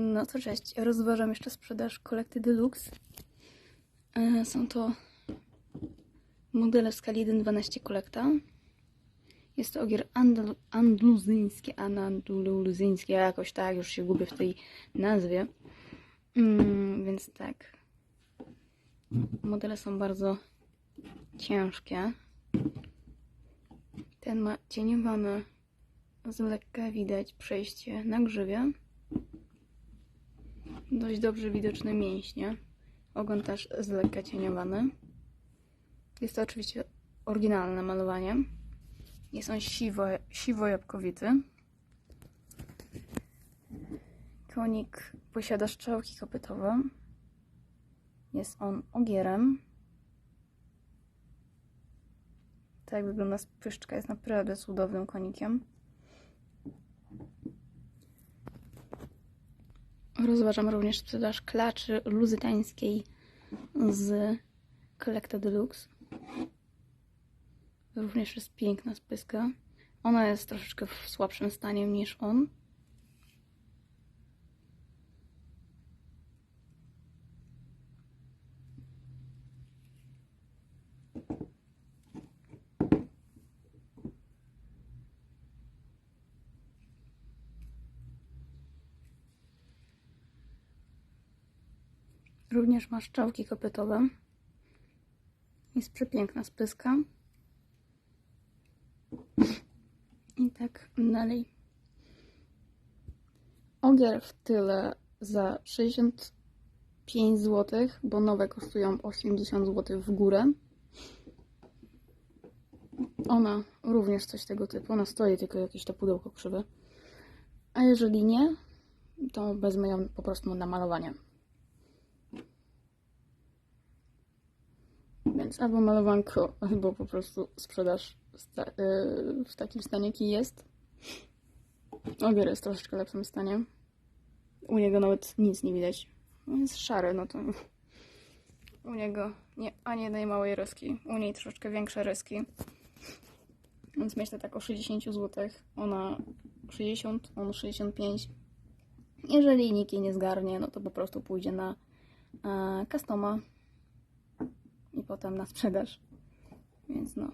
No to cześć. Rozważam jeszcze sprzedaż kolekty Deluxe. E, Są to modele w skali 1.12 kolekta. Jest to ogier andal- andluzyński, andluzyński, jakoś tak, już się gubię w tej nazwie. Mm, więc tak. Modele są bardzo ciężkie. Ten ma cieniowane, z lekka widać przejście na grzywie. Dość dobrze widoczne mięśnie. Ogon też z lekka cieniowany. Jest to oczywiście oryginalne malowanie. Jest on siwo, siwo-jabłkowity. Konik posiada strzałki kopytowe. Jest on ogierem. Tak wygląda spyszczka. Jest naprawdę cudownym konikiem. Rozważam również sprzedaż klaczy luzytańskiej z Collecta Deluxe. Również jest piękna spyska. Ona jest troszeczkę w słabszym stanie niż on. Również ma szczałki kopytowe. Jest przepiękna spyska. I tak dalej. Ogier w tyle za 65 zł, bo nowe kosztują 80 zł w górę. Ona również coś tego typu. Ona stoi tylko jakieś to pudełko krzywe. A jeżeli nie, to wezmę ją po prostu na malowanie. Więc albo malowanko, albo po prostu sprzedaż yy, w takim stanie, jaki jest. Ogier jest w troszeczkę lepszym stanie. U niego nawet nic nie widać. On Jest szary, no to u niego nie ani jednej małej ryski. U niej troszeczkę większe ryski. Więc myślę tak o 60 zł. Ona 60, on 65. Jeżeli nikt jej nie zgarnie, no to po prostu pójdzie na e, customa potem na sprzedaż. Więc no,